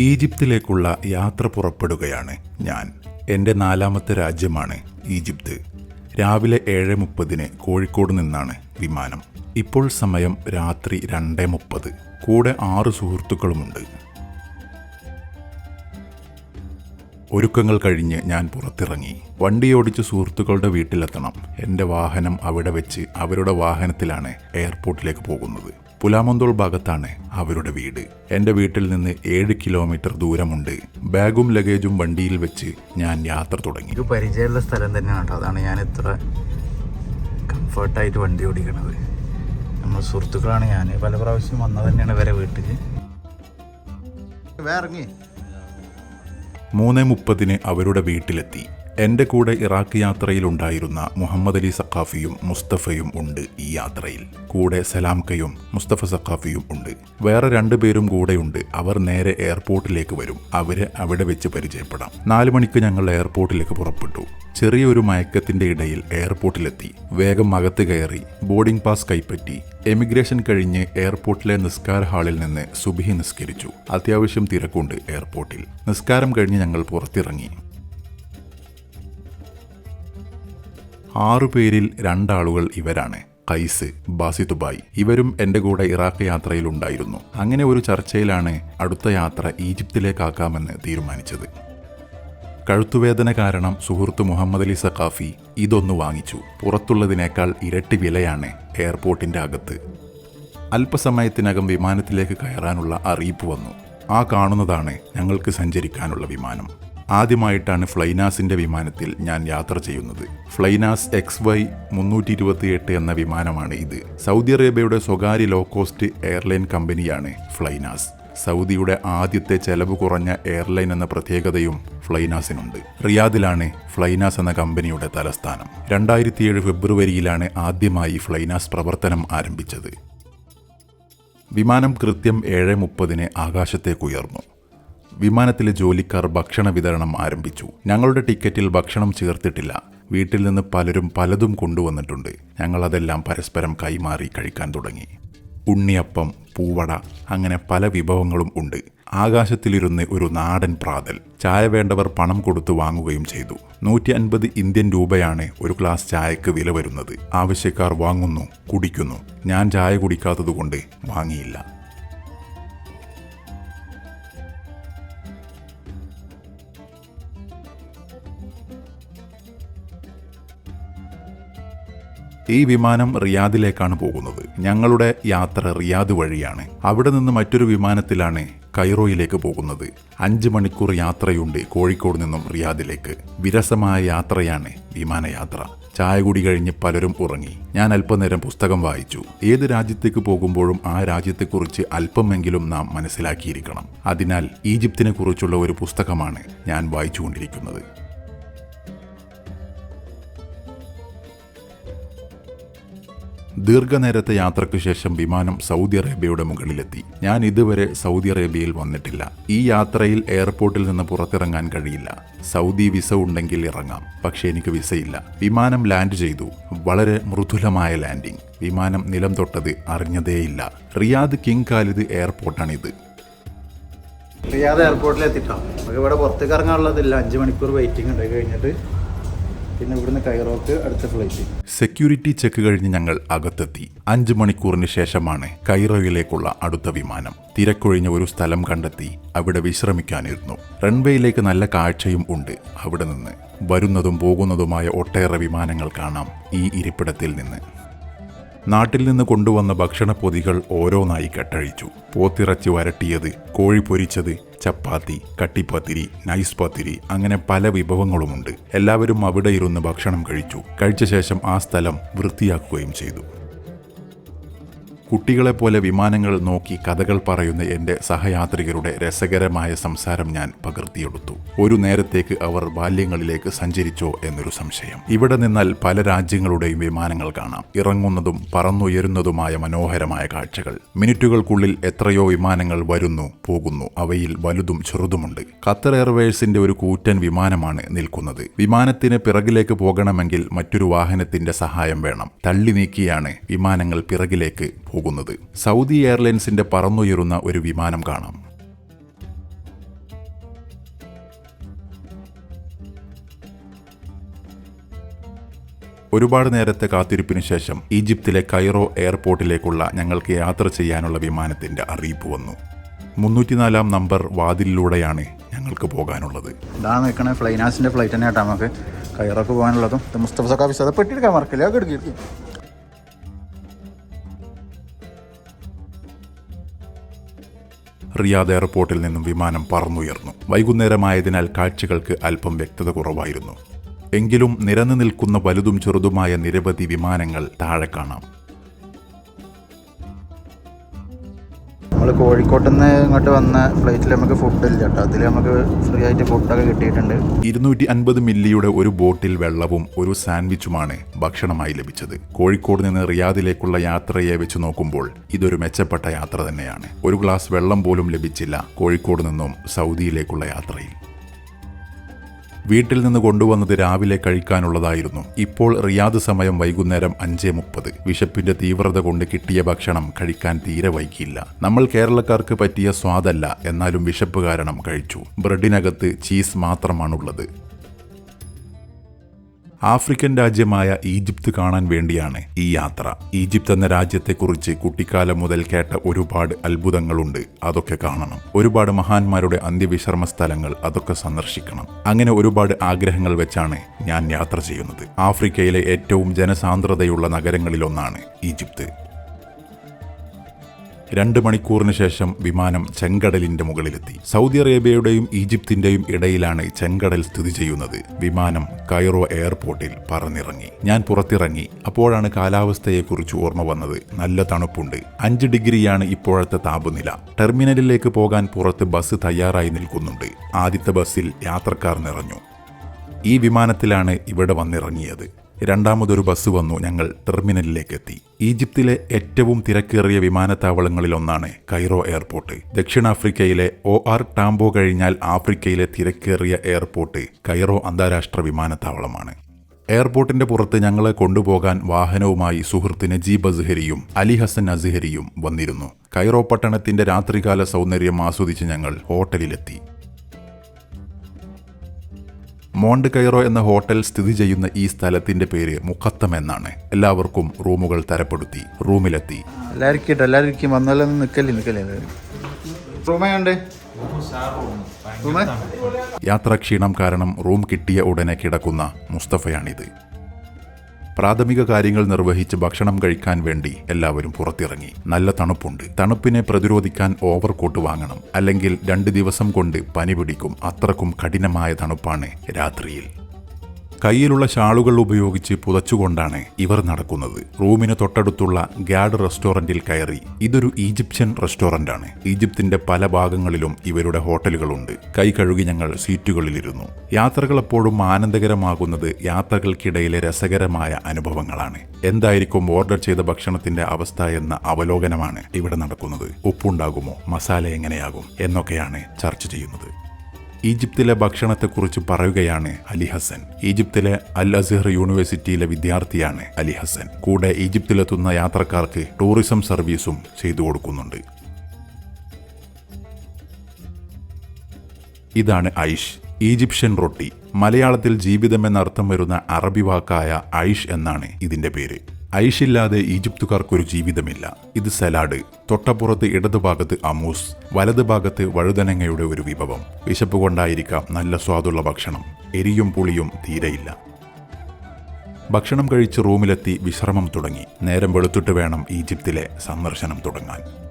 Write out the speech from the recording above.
ഈജിപ്തിലേക്കുള്ള യാത്ര പുറപ്പെടുകയാണ് ഞാൻ. എന്റെ നാലാമത്തെ രാജ്യമാണ് ഈജിപ്ത്. രാവിലെ ഏഴ് മുപ്പതിന് കോഴിക്കോട് നിന്നാണ് വിമാനം. ഇപ്പോൾ സമയം രാത്രി രണ്ട് മുപ്പത് കൂടെ ആറ് സുഹൃത്തുക്കളുമുണ്ട്. ഒരുക്കങ്ങൾ കഴിഞ്ഞ് ഞാൻ പുറത്തിറങ്ങി. വണ്ടിയോടിച്ച് സുഹൃത്തുക്കളുടെ വീട്ടിലെത്തണം. എന്റെ വാഹനം അവിടെ വെച്ച് അവരുടെ വാഹനത്തിലാണ് എയർപോർട്ടിലേക്ക് പോകുന്നത്. പുലാമന്തോൾ ഭാഗത്താണ് അവരുടെ വീട്. എന്റെ വീട്ടിൽ നിന്ന് ഏഴ് കിലോമീറ്റർ ദൂരമുണ്ട്. ബാഗും ലഗേജും വണ്ടിയിൽ വെച്ച് ഞാൻ യാത്ര തുടങ്ങി. ഇത് പരിചയമുള്ള സ്ഥലം തന്നെയാണ്? കേട്ടോ അതാണ് ഞാൻ ഇത്ര കംഫർട്ടായിട്ട് വണ്ടി ഓടിക്കണത്. നമ്മൾ സുഹൃത്തുക്കളാണ് ഞാൻ. പല പ്രാവശ്യം വന്നത് തന്നെയാണ് വരെ വീട്ടിൽ വേറെ മൂന്ന് മുപ്പതിന് അവരുടെ വീട്ടിലെത്തി. എന്റെ കൂടെ ഇറാഖ് യാത്രയിലുണ്ടായിരുന്ന മുഹമ്മദ് അലി സഖാഫിയും മുസ്തഫയും ഉണ്ട് ഈ യാത്രയിൽ. കൂടെ സലാംകയും മുസ്തഫ സഖാഫിയും ഉണ്ട്. വേറെ രണ്ടുപേരും കൂടെയുണ്ട്. അവർ നേരെ എയർപോർട്ടിലേക്ക് വരും. അവരെ അവിടെ വെച്ച് പരിചയപ്പെടാം. നാല് മണിക്ക് ഞങ്ങൾ എയർപോർട്ടിലേക്ക് പുറപ്പെട്ടു. ചെറിയൊരു മയക്കത്തിന്റെ ഇടയിൽ എയർപോർട്ടിലെത്തി. വേഗം അകത്ത് കയറി ബോർഡിംഗ് പാസ് കൈപ്പറ്റി എമിഗ്രേഷൻ കഴിഞ്ഞ് എയർപോർട്ടിലെ നിസ്കാര ഹാളിൽ നിന്ന് സുബിഹി നിസ്കരിച്ചു. അത്യാവശ്യം തിരക്കുണ്ട് എയർപോർട്ടിൽ. നിസ്കാരം കഴിഞ്ഞ് ഞങ്ങൾ പുറത്തിറങ്ങി. ആറു പേരിൽ രണ്ടാളുകൾ ഇവരാണ്. കൈസ് ബാസിതുബായ് ഇവരും എന്റെ കൂടെ ഇറാഖ് യാത്രയിലുണ്ടായിരുന്നു. അങ്ങനെ ഒരു ചർച്ചയിലാണ് അടുത്ത യാത്ര ഈജിപ്തിലേക്കാക്കാമെന്ന് തീരുമാനിച്ചത്. കഴുത്തുവേദന കാരണം സുഹൃത്ത് മുഹമ്മദ് അലി സഖാഫി ഇതൊന്ന് വാങ്ങിച്ചു. പുറത്തുള്ളതിനേക്കാൾ ഇരട്ടി വിലയാണ് എയർപോർട്ടിന്റെ അകത്ത്. അല്പസമയത്തിനകം വിമാനത്തിലേക്ക് കയറാനുള്ള അറിയിപ്പ് വന്നു. ആ കാണുന്നതാണ് ഞങ്ങൾക്ക് സഞ്ചരിക്കാനുള്ള വിമാനം. ആദ്യമായിട്ടാണ് ഫ്ലൈനാസിന്റെ വിമാനത്തിൽ ഞാൻ യാത്ര ചെയ്യുന്നത്. ഫ്ലൈനാസ് എക്സ് വൈ മുന്നൂറ്റി ഇരുപത്തിയെട്ട് എന്ന വിമാനമാണ് ഇത്. സൗദി അറേബ്യയുടെ സ്വകാര്യ ലോ കോസ്റ്റ് എയർലൈൻ കമ്പനിയാണ് ഫ്ലൈനാസ്. സൗദിയുടെ ആദ്യത്തെ ചെലവ് കുറഞ്ഞ എയർലൈൻ എന്ന പ്രത്യേകതയും ഫ്ലൈനാസിനുണ്ട്. റിയാദിലാണ് ഫ്ലൈനാസ് എന്ന കമ്പനിയുടെ തലസ്ഥാനം. രണ്ടായിരത്തിയേഴ് ഫെബ്രുവരിയിലാണ് ആദ്യമായി ഫ്ലൈനാസ് പ്രവർത്തനം ആരംഭിച്ചത്. വിമാനം കൃത്യം ഏഴ് മുപ്പതിന് ആകാശത്തേക്കുയർന്നു വിമാനത്തിലെ ജോലിക്കാർ ഭക്ഷണ വിതരണം ആരംഭിച്ചു. ഞങ്ങളുടെ ടിക്കറ്റിൽ ഭക്ഷണം ചേർത്തിട്ടില്ല. വീട്ടിൽ നിന്ന് പലരും പലതും കൊണ്ടുവന്നിട്ടുണ്ട്. ഞങ്ങൾ അതെല്ലാം പരസ്പരം കൈമാറി കഴിക്കാൻ തുടങ്ങി. ഉണ്ണിയപ്പം പൂവട അങ്ങനെ പല വിഭവങ്ങളും ഉണ്ട്. ആകാശത്തിലിരുന്ന് ഒരു നാടൻ പ്രാതൽ. ചായ വേണ്ടവർ പണം കൊടുത്തു വാങ്ങുകയും ചെയ്തു. നൂറ്റി അൻപത് ഇന്ത്യൻ രൂപയാണ് ഒരു ഗ്ലാസ് ചായക്ക് വില വരുന്നത്. ആവശ്യക്കാർ വാങ്ങുന്നു കുടിക്കുന്നു. ഞാൻ ചായ കുടിക്കാത്തതുകൊണ്ട് വാങ്ങിയില്ല. ഈ വിമാനം റിയാദിലേക്കാണ് പോകുന്നത്. ഞങ്ങളുടെ യാത്ര റിയാദ് വഴിയാണ്. അവിടെ നിന്ന് മറ്റൊരു വിമാനത്തിലാണ് കൈറോയിലേക്ക് പോകുന്നത്. അഞ്ച് മണിക്കൂർ യാത്രയുണ്ട് കോഴിക്കോട് നിന്നും റിയാദിലേക്ക്. വിരസമായ യാത്രയാണ് വിമാനയാത്ര. ചായ കുടി കഴിഞ്ഞ് പലരും ഉറങ്ങി. ഞാൻ അല്പനേരം പുസ്തകം വായിച്ചു. ഏത് രാജ്യത്തേക്ക് പോകുമ്പോഴും ആ രാജ്യത്തെക്കുറിച്ച് അല്പമെങ്കിലും നാം മനസ്സിലാക്കിയിരിക്കണം. അതിനാൽ ഈജിപ്തിനെ കുറിച്ചുള്ള ഒരു പുസ്തകമാണ് ഞാൻ വായിച്ചുകൊണ്ടിരിക്കുന്നത്. ദീർഘനേരത്തെ യാത്രയ്ക്ക് ശേഷം വിമാനം സൗദി അറേബ്യയുടെ മുകളിലെത്തി. ഞാൻ ഇതുവരെ സൗദി അറേബ്യയിൽ വന്നിട്ടില്ല. ഈ യാത്രയിൽ എയർപോർട്ടിൽ നിന്ന് പുറത്തിറങ്ങാൻ കഴിയില്ല. സൗദി വിസ ഉണ്ടെങ്കിൽ ഇറങ്ങാം. പക്ഷേ എനിക്ക് വിസയില്ല. വിമാനം ലാൻഡ് ചെയ്തു. വളരെ മൃദുലമായ ലാൻഡിംഗ്. വിമാനം നിലം തൊട്ടത് അറിഞ്ഞതേയില്ല. റിയാദ് കിങ് ഖാലിദ് എയർപോർട്ടാണിത്. റിയാദ് എയർപോർട്ടിൽ എത്തിട്ടോ നമുക്ക് ഇവിടെ പുറത്തേക്ക് ഇറങ്ങാനുള്ളതില്ല. അഞ്ച് മണിക്കൂർ വെയിറ്റിംഗ് ഉണ്ട്. കഴിഞ്ഞിട്ട് പിന്നെ ഇവിടുന്ന് കൈറോക്ക് അടുത്ത ഫ്ലൈറ്റ് സെക്യൂരിറ്റി ചെക്ക് കഴിഞ്ഞ് ഞങ്ങൾ അകത്തെത്തി. അഞ്ച് മണിക്കൂറിന് ശേഷമാണ് കൈറോയിലേക്കുള്ള അടുത്ത വിമാനം. തിരക്കൊഴിഞ്ഞ ഒരു സ്ഥലം കണ്ടെത്തി അവിടെ വിശ്രമിക്കാനിരുന്നു. റൺവേയിലേക്ക് നല്ല കാഴ്ചയും ഉണ്ട്. അവിടെ നിന്ന് വരുന്നതും പോകുന്നതുമായ ഒട്ടേറെ വിമാനങ്ങൾ കാണാം ഈ ഇരിപ്പിടത്തിൽ നിന്ന്. നാട്ടിൽ നിന്ന് കൊണ്ടുവന്ന ഭക്ഷണപ്പൊതികൾ ഓരോന്നായി കെട്ടഴിച്ചു. പോത്തിറച്ചി വരട്ടിയത് കോഴി പൊരിച്ചത് ചപ്പാത്തി കട്ടിപ്പത്തിരി നൈസ് പത്തിരി അങ്ങനെ പല വിഭവങ്ങളുമുണ്ട്. എല്ലാവരും അവിടെ ഇരുന്ന് ഭക്ഷണം കഴിച്ചു. കഴിച്ച ശേഷം ആ സ്ഥലം വൃത്തിയാക്കുകയും ചെയ്തു. കുട്ടികളെപ്പോലെ വിമാനങ്ങൾ നോക്കി കഥകൾ പറയുന്ന എന്റെ സഹയാത്രികരുടെ രസകരമായ സംസാരം ഞാൻ പകർത്തിയെടുത്തു. ഒരു നേരത്തേക്ക് അവർ ബാല്യങ്ങളിലേക്ക് സഞ്ചരിച്ചോ എന്നൊരു സംശയം. ഇവിടെ നിന്നാൽ പല രാജ്യങ്ങളുടെയും വിമാനങ്ങൾ കാണാം. ഇറങ്ങുന്നതും പറന്നുയരുന്നതുമായ മനോഹരമായ കാഴ്ചകൾ. മിനിറ്റുകൾക്കുള്ളിൽ എത്രയോ വിമാനങ്ങൾ വരുന്നു പോകുന്നു. അവയിൽ വലുതും ചെറുതുമുണ്ട്. ഖത്തർ എയർവേഴ്സിന്റെ ഒരു കൂറ്റൻ വിമാനമാണ് നിൽക്കുന്നത്. വിമാനത്തിന് പിറകിലേക്ക് പോകണമെങ്കിൽ മറ്റൊരു വാഹനത്തിന്റെ സഹായം വേണം. തള്ളി നീക്കിയാണ് വിമാനങ്ങൾ പിറകിലേക്ക് പോകുന്നത് പോകുന്നത്. സൗദി എയർലൈൻസിന്റെ പറന്നുയരുന്ന ഒരു വിമാനം കാണാം. ഒരുപാട് നേരത്തെ കാത്തിരിപ്പിന് ശേഷം ഈജിപ്തിലെ കൈറോ എയർപോർട്ടിലേക്കുള്ള ഞങ്ങൾക്ക് യാത്ര ചെയ്യാനുള്ള വിമാനത്തിന്റെ അറിയിപ്പ് വന്നു. മുന്നൂറ്റിനാലാം നമ്പർ വാതിലിലൂടെയാണ് ഞങ്ങൾക്ക് പോകാനുള്ളത്. ഫ്ലൈനാസിന്റെ ഫ്ലൈറ്റ് തന്നെ നമുക്ക്. കൈറോക്ക് പോകാനുള്ളതും മുസ്തഫ റിയാദ് എയർപോർട്ടിൽ നിന്നും വിമാനം പറന്നുയർന്നു. വൈകുന്നേരമായതിനാൽ കാഴ്ചകൾക്ക് അല്പം വ്യക്തത കുറവായിരുന്നു. എങ്കിലും നിരന്നു നിൽക്കുന്ന വലുതും ചെറുതുമായ നിരവധി വിമാനങ്ങൾ താഴെ കാണാം. നമ്മൾ കോഴിക്കോട്ട് നിന്ന് ഇങ്ങോട്ട് വന്ന ഫ്ലൈറ്റിൽ നമുക്ക് ഫുഡ് ഇല്ല കേട്ടോ അതിൽ നമുക്ക് ഫ്രീ ആയിട്ട് ഫുഡൊക്കെ കിട്ടിയിട്ടുണ്ട്. ഇരുന്നൂറ്റി അൻപത് മില്ലിയുടെ ഒരു ബോട്ടിൽ വെള്ളവും ഒരു സാൻഡ്വിച്ചുമാണ് ഭക്ഷണമായി ലഭിച്ചത്. കോഴിക്കോട് നിന്ന് റിയാദിലേക്കുള്ള യാത്രയെ വെച്ച് നോക്കുമ്പോൾ ഇതൊരു മെച്ചപ്പെട്ട യാത്ര തന്നെയാണ്. ഒരു ഗ്ലാസ് വെള്ളം പോലും ലഭിച്ചില്ല കോഴിക്കോട് നിന്നും സൗദിയിലേക്കുള്ള യാത്രയിൽ. വീട്ടിൽ നിന്ന് കൊണ്ടുവന്നത് രാവിലെ കഴിക്കാനുള്ളതായിരുന്നു. ഇപ്പോൾ റിയാദ് സമയം വൈകുന്നേരം അഞ്ചേ മുപ്പത്. വിശപ്പിന്റെ തീവ്രത കൊണ്ട് കിട്ടിയ ഭക്ഷണം കഴിക്കാൻ തീരെ വൈകിയില്ല. നമ്മൾ കേരളക്കാർക്ക് പറ്റിയ സ്വാദല്ല എന്നാലും വിശപ്പ് കാരണം കഴിച്ചു. ബ്രെഡിനകത്ത് ചീസ് മാത്രമാണുള്ളത്. ആഫ്രിക്കൻ രാജ്യമായ ഈജിപ്ത് കാണാൻ വേണ്ടിയാണ് ഈ യാത്ര. ഈജിപ്ത് എന്ന രാജ്യത്തെക്കുറിച്ച് കുട്ടിക്കാലം മുതൽ കേട്ട ഒരുപാട് അത്ഭുതങ്ങളുണ്ട്. അതൊക്കെ കാണണം. ഒരുപാട് മഹാന്മാരുടെ അന്ത്യവിശ്രമ സ്ഥലങ്ങൾ അതൊക്കെ സന്ദർശിക്കണം. അങ്ങനെ ഒരുപാട് ആഗ്രഹങ്ങൾ വെച്ചാണ് ഞാൻ യാത്ര ചെയ്യുന്നത്. ആഫ്രിക്കയിലെ ഏറ്റവും ജനസാന്ദ്രതയുള്ള നഗരങ്ങളിലൊന്നാണ് ഈജിപ്ത്. രണ്ട് മണിക്കൂറിന് ശേഷം വിമാനം ചെങ്കടലിന്റെ മുകളിലെത്തി. സൗദി അറേബ്യയുടെയും ഈജിപ്തിന്റെയും ഇടയിലാണ് ചെങ്കടൽ സ്ഥിതി ചെയ്യുന്നത്. വിമാനം കൈറോ എയർപോർട്ടിൽ പറന്നിറങ്ങി. ഞാൻ പുറത്തിറങ്ങി. അപ്പോഴാണ് കാലാവസ്ഥയെക്കുറിച്ച് ഓർമ്മ വന്നത്. നല്ല തണുപ്പുണ്ട്. അഞ്ച് ഡിഗ്രിയാണ് ഇപ്പോഴത്തെ താപനില. ടെർമിനലിലേക്ക് പോകാൻ പുറത്ത് ബസ് തയ്യാറായി നിൽക്കുന്നുണ്ട്. ആദ്യത്തെ ബസ്സിൽ യാത്രക്കാർ നിറഞ്ഞു. ഈ വിമാനത്തിലാണ് ഇവിടെ വന്നിറങ്ങിയത്. രണ്ടാമതൊരു ബസ് വന്നു ഞങ്ങൾ ടെർമിനലിലേക്ക് എത്തി ഈജിപ്തിലെ ഏറ്റവും തിരക്കേറിയ വിമാനത്താവളങ്ങളിലൊന്നാണ് കൈറോ എയർപോർട്ട്. ദക്ഷിണാഫ്രിക്കയിലെ ഒ ആർ ടാംബോ കഴിഞ്ഞാൽ ആഫ്രിക്കയിലെ തിരക്കേറിയ എയർപോർട്ട് കൈറോ അന്താരാഷ്ട്ര വിമാനത്താവളമാണ്. എയർപോർട്ടിന്റെ പുറത്ത് ഞങ്ങളെ കൊണ്ടുപോകാൻ വാഹനവുമായി സുഹൃത്ത് നജീബ് അസ്ഹരിയും അലി ഹസൻ അസ്ഹരിയും വന്നിരുന്നു. കൈറോ പട്ടണത്തിന്റെ രാത്രികാല സൗന്ദര്യം ആസ്വദിച്ച് ഞങ്ങൾ ഹോട്ടലിലെത്തി. മോണ്ട് കൈറോ എന്ന ഹോട്ടൽ സ്ഥിതി ചെയ്യുന്ന ഈ സ്ഥലത്തിന്റെ പേര് മുഖത്തം എന്നാണ്. എല്ലാവർക്കും റൂമുകൾ തരപ്പെടുത്തി റൂമിലെത്തി. എല്ലാവർക്കും എല്ലാവർക്കും വന്നാലൊന്നും നിൽക്കല്ലേ നിൽക്കല്ലേ യാത്രാക്ഷീണം കാരണം റൂം കിട്ടിയ ഉടനെ കിടക്കുന്ന മുസ്തഫയാണിത്. പ്രാഥമിക കാര്യങ്ങൾ നിർവഹിച്ച് ഭക്ഷണം കഴിക്കാൻ വേണ്ടി എല്ലാവരും പുറത്തിറങ്ങി. നല്ല തണുപ്പുണ്ട്. തണുപ്പിനെ പ്രതിരോധിക്കാൻ ഓവർ കോട്ട് വാങ്ങണം. അല്ലെങ്കിൽ രണ്ട് ദിവസം കൊണ്ട് പനി പിടിക്കും. അത്രക്കും കഠിനമായ തണുപ്പാണ് രാത്രിയിൽ. കയ്യിലുള്ള ഷാളുകൾ ഉപയോഗിച്ച് പുതച്ചുകൊണ്ടാണ് ഇവർ നടക്കുന്നത്. റൂമിന് തൊട്ടടുത്തുള്ള ഗാഡ് റെസ്റ്റോറന്റിൽ കയറി. ഇതൊരു ഈജിപ്ഷ്യൻ റെസ്റ്റോറന്റ് ആണ് ഈജിപ്തിന്റെ പല ഭാഗങ്ങളിലും ഇവരുടെ ഹോട്ടലുകളുണ്ട്. കൈ കഴുകി ഞങ്ങൾ സീറ്റുകളിലിരുന്നു. യാത്രകൾ എപ്പോഴും ആനന്ദകരമാകുന്നത് യാത്രകൾക്കിടയിലെ രസകരമായ അനുഭവങ്ങളാണ്. എന്തായിരിക്കും ഓർഡർ ചെയ്ത ഭക്ഷണത്തിന്റെ അവസ്ഥ എന്ന അവലോകനമാണ് ഇവിടെ നടക്കുന്നത്. ഉപ്പുണ്ടാകുമോ? മസാല എങ്ങനെയാകും? എന്നൊക്കെയാണ് ചർച്ച ചെയ്യുന്നത്. ഈജിപ്തിലെ ഭക്ഷണത്തെക്കുറിച്ച് പറയുകയാണ് അലി ഹസൻ. ഈജിപ്തിലെ അൽ അസിഹർ യൂണിവേഴ്സിറ്റിയിലെ വിദ്യാർത്ഥിയാണ് അലി ഹസൻ. കൂടെ ഈജിപ്തിലെത്തുന്ന യാത്രക്കാർക്ക് ടൂറിസം സർവീസും ചെയ്തു കൊടുക്കുന്നുണ്ട്. ഇതാണ് ഐഷ്. ഈജിപ്ഷ്യൻ റൊട്ടി. മലയാളത്തിൽ ജീവിതം എന്നർത്ഥം വരുന്ന അറബി വാക്കായ ഐഷ് എന്നാണ് ഇതിന്റെ പേര്. ഐഷില്ലാതെ ഈജിപ്തുകാർക്കൊരു ജീവിതമില്ല. ഇത് സലാഡ്. തൊട്ടപ്പുറത്ത് ഇടതുഭാഗത്ത് അമൂസ് വലത് ഭാഗത്ത് വഴുതനങ്ങയുടെ ഒരു വിഭവം. വിശപ്പ് കൊണ്ടായിരിക്കാം നല്ല സ്വാദുള്ള ഭക്ഷണം. എരിയും പുളിയും തീരെയില്ല. ഭക്ഷണം കഴിച്ച് റൂമിലെത്തി വിശ്രമം തുടങ്ങി. നേരം വെളുത്തിട്ട് വേണം ഈജിപ്തിലെ സന്ദർശനം തുടങ്ങാൻ.